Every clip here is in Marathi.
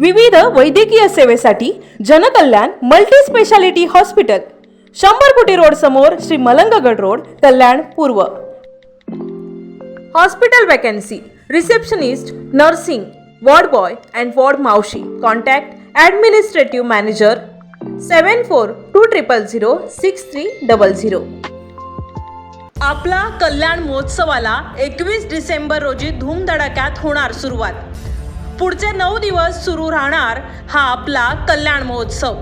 विविध वैद्यकीय सेवेसाठी जनकल्याण मल्टी स्पेशालिटी हॉस्पिटल शंभर कोटी रोड समोर श्री मलंगगड रोड कल्याण पूर्व. Hospital vacancy receptionist nursing ward boy and ward मावशी. Contact administrative manager seven four two triple zero six three double zero आपला कल्याण महोत्सवाला एकवीस डिसेंबर रोजी धूमधडाक्यात होणार सुरुवात. पुढचे नऊ दिवस सुरू राहणार हा आपला कल्याण महोत्सव.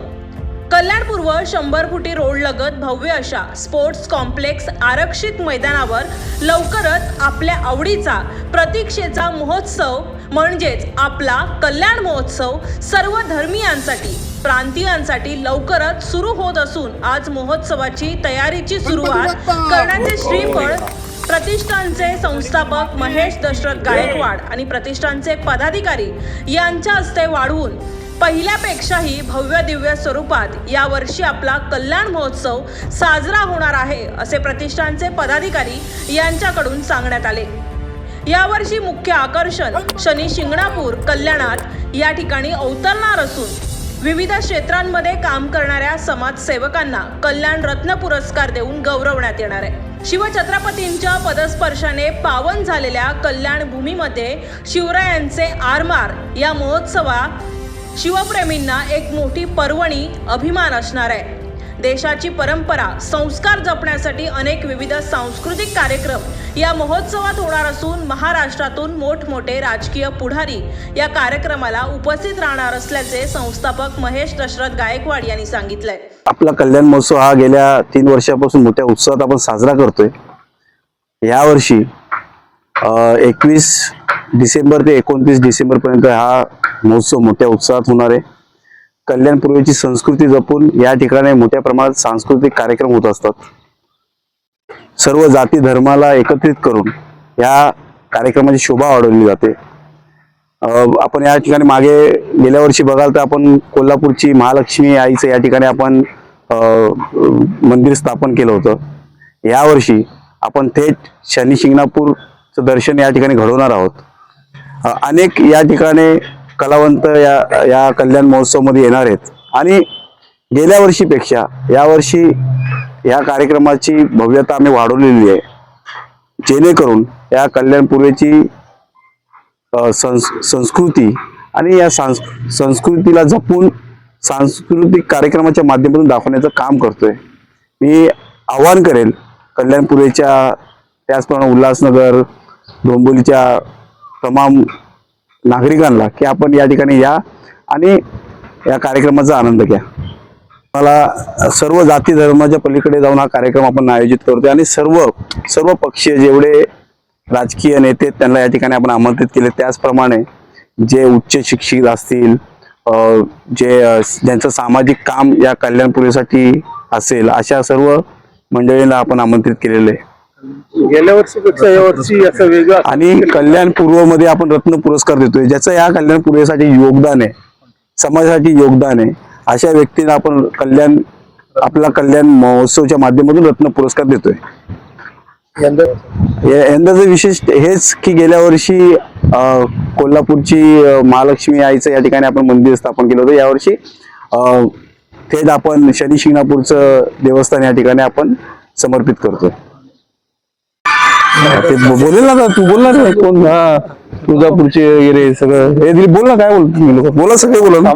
कल्याणपूर्व शंभर फुटी रोड लगत भव्य अशा स्पोर्ट्स कॉम्प्लेक्स आरक्षित मैदानावर लवकरच आपल्या आवडीचा प्रतीक्षेचा महोत्सव म्हणजेच आपला कल्याण महोत्सव सर्व धर्मीयांसाठी प्रांतीयांसाठी लवकरच सुरू होत असून आज महोत्सवाची तयारीची सुरुवात करण्याचे श्रीफळ प्रतिष्ठानचे संस्थापक महेश दशरथ गायकवाड आणि प्रतिष्ठानचे पदाधिकारी यांच्या हस्ते वाढवून पहिल्यापेक्षाही भव्य दिव्य स्वरूपात यावर्षी आपला कल्याण महोत्सव साजरा होणार आहे असे प्रतिष्ठानचे पदाधिकारी यांच्याकडून सांगण्यात आले. यावर्षी मुख्य आकर्षण शनी शिंगणापूर कल्याणात या ठिकाणी अवतरणार असून विविध क्षेत्रांमध्ये काम करणाऱ्या समाजसेवकांना कल्याण रत्न पुरस्कार देऊन गौरवण्यात येणार आहे. शिवछत्रपतींच्या पदस्पर्शाने पावन झालेल्या कल्याण भूमीमध्ये शिवरायांचे आरमार. या महोत्सवा शिवप्रेमींना एक मोठी पर्वणी अभिमान असणार आहे. देशाची परंपरा संस्कार जपण्यासाठी अनेक विविध सांस्कृतिक कार्यक्रम या महोत्सवात होणार असून महाराष्ट्रातून मोठमोठे राजकीय पुढारी या कार्यक्रमाला उपस्थित राहणार असल्याचे संस्थापक महेश दशरथ गायकवाड यांनी सांगितलंय. आपला कल्याण महोत्सव हा गेल्या तीन वर्षापासून मोठ्या उत्साहात आपण साजरा करतोय. यावर्षी एकवीस डिसेंबर ते एकोणतीस डिसेंबर पर्यंत हा महोत्सव मोठ्या उत्साहात होणार आहे. कल्याणपूर्वीची संस्कृती जपून या ठिकाणी मोठ्या प्रमाणात सांस्कृतिक कार्यक्रम होत असतात. सर्व जाती धर्माला एकत्रित करून या कार्यक्रमाची शोभा वाढवली जाते. आपण या ठिकाणी मागे गेल्या वर्षी बघाल तर आपण कोल्हापूरची महालक्ष्मी आईचं या ठिकाणी आपण मंदिर स्थापन केलं होतं. यावर्षी आपण थेट शनी शिंगणापूरचं दर्शन या ठिकाणी घडवणार आहोत. अनेक या ठिकाणी कलावंत या या कल्याण महोत्सवमध्ये येणार आहेत. आणि गेल्या वर्षीपेक्षा यावर्षी या कार्यक्रमाची भव्यता आम्ही वाढवलेली आहे. जेणेकरून या कल्याणपूर्वेची संस् संस संस्कृती आणि या सांस संस्कृतीला जपून सांस्कृतिक कार्यक्रमाच्या माध्यमातून दाखवण्याचं काम करतोय. मी आव्हान करेल कल्याणपुरेच्या त्याचप्रमाणे उल्हासनगर डोंबिवलीच्या तमाम नागरिकांना की आपण या ठिकाणी या आणि या कार्यक्रमाचा आनंद घ्या. मला सर्व जाती धर्माच्या पलीकडे जाऊन हा कार्यक्रम आपण आयोजित करतोय आणि सर्व सर्व पक्षीय जेवढे राजकीय नेते त्यांना या ठिकाणी आपण आमंत्रित केले. त्याचप्रमाणे जे उच्च शिक्षित असतील जे ज्यांचं सामाजिक काम या कल्याणपुरीसाठी असेल अशा सर्व मंडळींना आपण आमंत्रित केलेलं आहे. गेल्या वर्षीपेक्षा या वर्षी असं वेगळं आणि कल्याण पूर्वमध्ये आपण रत्न पुरस्कार देतोय ज्याचं या कल्याण पूर्वेसाठी योगदान आहे समाजासाठी योगदान आहे अशा व्यक्तींना आपण कल्याण आपला कल्याण महोत्सवच्या माध्यमातून रत्न पुरस्कार देतोय. यंदाचं विशेष हेच की गेल्या वर्षी कोल्हापूरची महालक्ष्मी आईचं या ठिकाणी आपण मंदिर स्थापन केलं होतं. यावर्षी थेट आपण शनी शिंगणापूरचं देवस्थान या ठिकाणी आपण समर्पित करतोय. ते ब- बोलेल ना आता, तू बोलणार ना कोण हा तुळजापूरचे वगैरे सगळं. हे दिली बोल ना काय बोल तुम्ही लोक? बोला सगळे बोला ना.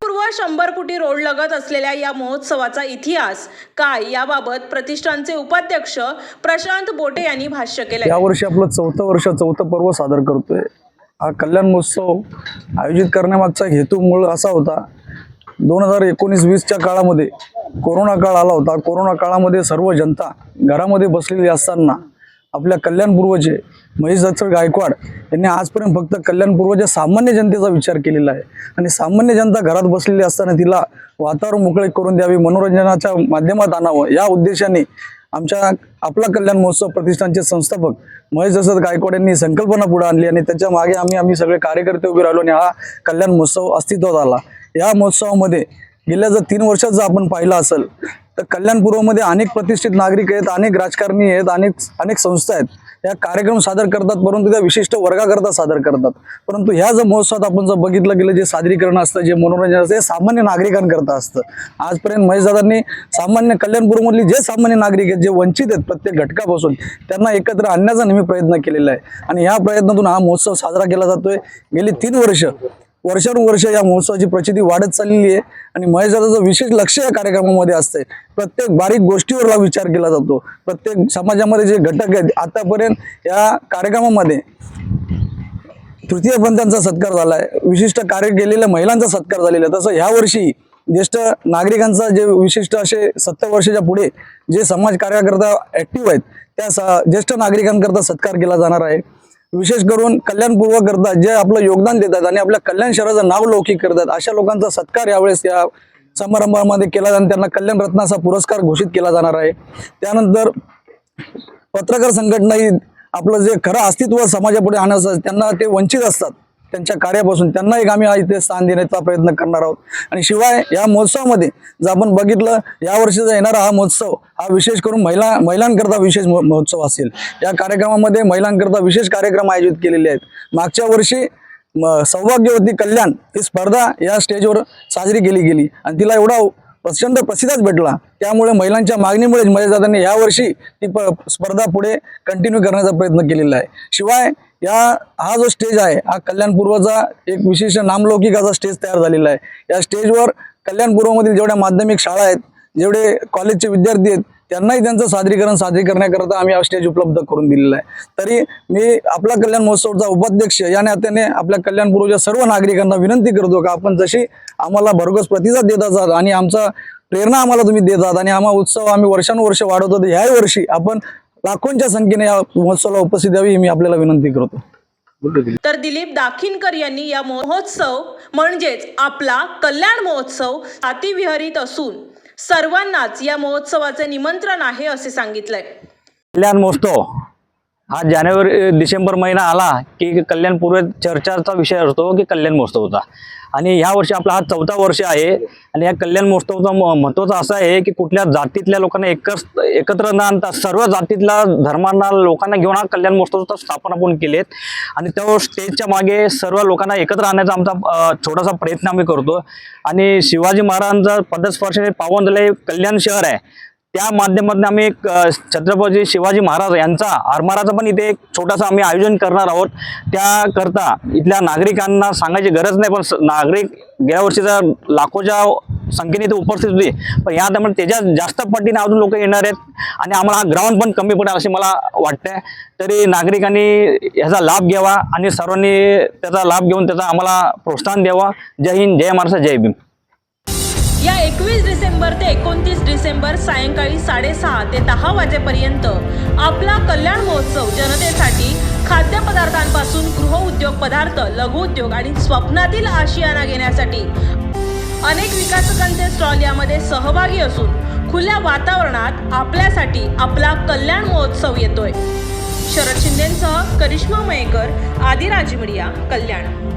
पूर्व शंभर फुटी रोड लगत असलेल्या या महोत्सवाचा इतिहास काय? याबाबत प्रतिष्ठानचे उपाध्यक्ष प्रशांत बोटे यांनी भाष्य केले यावर्षी आपलं चौथं वर्ष चौथं पर्व सादर करतोय. हा कल्याण महोत्सव आयोजित करण्यामागचा हेतू मूळ असा होता दोन हजार एकोणीस वीसच्या काळामध्ये कोरोना काळ आला होता. कोरोना काळामध्ये सर्व जनता घरामध्ये बसलेली असताना आपल्या कल्याणपूर्वचे महेश दत्त गायकवाड यांनी आजपर्यंत फक्त कल्याणपूर्वच्या सामान्य जनतेचा विचार केलेला आहे. आणि सामान्य जनता घरात बसलेली असताना तिला वातावरण मोकळे करून द्यावे मनोरंजनाच्या माध्यमात आणावं या उद्देशाने आमच्या आपला कल्याण महोत्सव प्रतिष्ठानचे संस्थापक महेश दशरथ गायकवाड यांनी संकल्पना पुढे आणली आणि त्याच्यामागे आम्ही आम्ही सगळे कार्यकर्ते उभे राहिलो आणि हा कल्याण महोत्सव अस्तित्वात आला. या महोत्सवामध्ये गेल्या जर तीन वर्षात जर आपण पाहिलं असेल तर कल्याणपूर्वमध्ये अनेक प्रतिष्ठित नागरिक आहेत अनेक राजकारणी आहेत अनेक अनेक संस्था आहेत. या कार्यक्रम सादर करतात परंतु त्या विशिष्ट वर्गाकरता सादर करतात. परंतु ह्या जर महोत्सवात आपण जर बघितलं गेलं जे सादरीकरण असतं जे मनोरंजन असतं हे सामान्य नागरिकांकरता असतं. आजपर्यंत महेशदादांनी सामान्य कल्याणपूरमधली जे सामान्य नागरिक आहेत जे वंचित आहेत प्रत्येक घटकापासून त्यांना एकत्र आणण्याचा नेहमी प्रयत्न केलेला आहे. आणि ह्या प्रयत्नातून हा महोत्सव साजरा केला जातोय. गेली तीन वर्ष वर्षानुवर्ष या महोत्सवाची प्रचिती वाढत चाललेली आहे आणि महेशदादाचं विशेष लक्ष या कार्यक्रमामध्ये असते प्रत्येक बारीक गोष्टीवर विचार केला जातो. प्रत्येक समाजामध्ये जे घटक आहेत आतापर्यंत या कार्यक्रमामध्ये तृतीयपंथांचा सत्कार झाला आहे विशिष्ट कार्य केलेल्या महिलांचा सत्कार झालेला आहे. तसं ह्या वर्षी ज्येष्ठ नागरिकांचा जे विशिष्ट असे सत्तर वर्षाच्या पुढे जे समाज कार्याकरता ऍक्टिव्ह आहेत त्या स ज्येष्ठ नागरिकांकरता सत्कार केला जाणार आहे. विशेष करून कल्याणपूर्वकरता जे आपलं योगदान देतात आणि आपल्या कल्याण शहराचं नाव लौकिक करतात. अशा लोकांचा सत्कार यावेळेस या समारंभामध्ये केला जाणार त्यांना कल्याण रत्नाचा पुरस्कार घोषित केला जाणार आहे. त्यानंतर पत्रकार संघटना ही आपलं जे खरं अस्तित्व समाजापुढे आणायचं त्यांना ते वंचित असतात. त्यांच्या कार्यापासून त्यांना एक आम्ही इथे स्थान देण्याचा प्रयत्न करणार आहोत. आणि शिवाय या महोत्सवामध्ये जर आपण बघितलं या वर्षीचा येणारा हा महोत्सव हा विशेष करून महिला महिलांकरता विशेष महोत्सव असेल. या कार्यक्रमामध्ये महिलांकरता विशेष कार्यक्रम आयोजित केलेले आहेत. मागच्या वर्षी म- सौभाग्यवती कल्याण ही स्पर्धा या स्टेजवर साजरी केली गेली आणि तिला एवढा प्रचंड प्रसिद्धच भेटला. त्यामुळे महिलांच्या मागणीमुळे महेशदादांनी यावर्षी ती प स्पर्धा पुढे कंटिन्यू करण्याचा प्रयत्न केलेला आहे. शिवाय या हा जो स्टेज आहे हा कल्याणपूर्वचा एक विशेष नामलौकिकाचा स्टेज तयार झालेला आहे. या स्टेजवर कल्याणपूर्वमधील जेवढ्या माध्यमिक शाळा आहेत जेवढे कॉलेजचे विद्यार्थी आहेत त्यांनाही त्यांचं सादरीकरण साजरी करण्याकरता आम्ही हा स्टेज उपलब्ध करून दिलेला आहे. तरी मी आपला कल्याण महोत्सवचा उपाध्यक्ष या नात्याने आपल्या कल्याणपूर्वच्या सर्व नागरिकांना विनंती करतो का आपण जशी आम्हाला भरघोस प्रतिसाद देत असाल आणि आमचा प्रेरणा आम्हाला तुम्ही देत आहात आणि आम्हा उत्सव आम्ही वर्षानुवर्ष वाढवतो तर ह्याही वर्षी आपण लाखोंच्या संख्येने या महोत्सवाला उपस्थित यावी ही मी आपल्याला विनंती करतो. तर दिलीप दाखिनकर यांनी या महोत्सव म्हणजेच आपला कल्याण महोत्सव अतिविहरित असून सर्वांनाच या महोत्सवाचे निमंत्रण आहे असे सांगितलंय. कल्याण महोत्सव हा जानेवारी डिसेंबर महिना आला की कल्याणपूर्व चर्चाचा विषय असतो की कल्याण महोत्सवचा. आणि ह्या वर्षी आपला हा चौथा वर्ष आहे आणि या कल्याण महोत्सवचा म- महत्त्वाचं असं आहे की कुठल्या जातीतल्या लोकांना एकच एकत्र न आणता सर्व जातीतल्या धर्मांना लोकांना घेऊन हा कल्याण महोत्सवचा स्थापना आपण केलेत. आणि तो स्टेजच्या मागे सर्व लोकांना एकत्र आणण्याचा आमचा छोटासा प्रयत्न आम्ही करतो. आणि शिवाजी महाराजांचा पदस्पर्शाने पावन झाले कल्याण शहर आहे. त्या माध्यमातून आम्ही एक छत्रपती शिवाजी महाराज यांचा आरमाराचं पण इथे एक छोटासा आम्ही आयोजन करणार आहोत. त्याकरता इथल्या नागरिकांना सांगायची गरज नाही पण नागरिक गेल्या वर्षीचा लाखोच्या संख्येने इथे उपस्थित होते पण या त्यामुळे त्याच्या जास्त पटीने अजून लोक येणार आहेत आणि आम्हाला हा ग्राउंड पण कमी पडेल असे मला वाटतंय. तरी नागरिकांनी ह्याचा लाभ घ्यावा आणि सर्वांनी त्याचा लाभ घेऊन त्याचा आम्हाला प्रोत्साहन द्यावा. जय हिंद जय महाराष्ट्र जय भीम. या एकवीस डिसेंबर ते एकोणतीस डिसेंबर सायंकाळी साडेसहा ते दहा वाजेपर्यंत आपला कल्याण महोत्सव जनतेसाठी खाद्यपदार्थांपासून गृहउद्योग पदार्थ लघुउद्योग आणि स्वप्नातील आशियाना घेण्यासाठी. अनेक विकासकांचे स्टॉल यामध्ये सहभागी असून खुल्या वातावरणात आपल्यासाठी आपला कल्याण महोत्सव येतोय. शरद शिंदेसह करिश्मा मयेकर आदिराजी मीडिया कल्याण.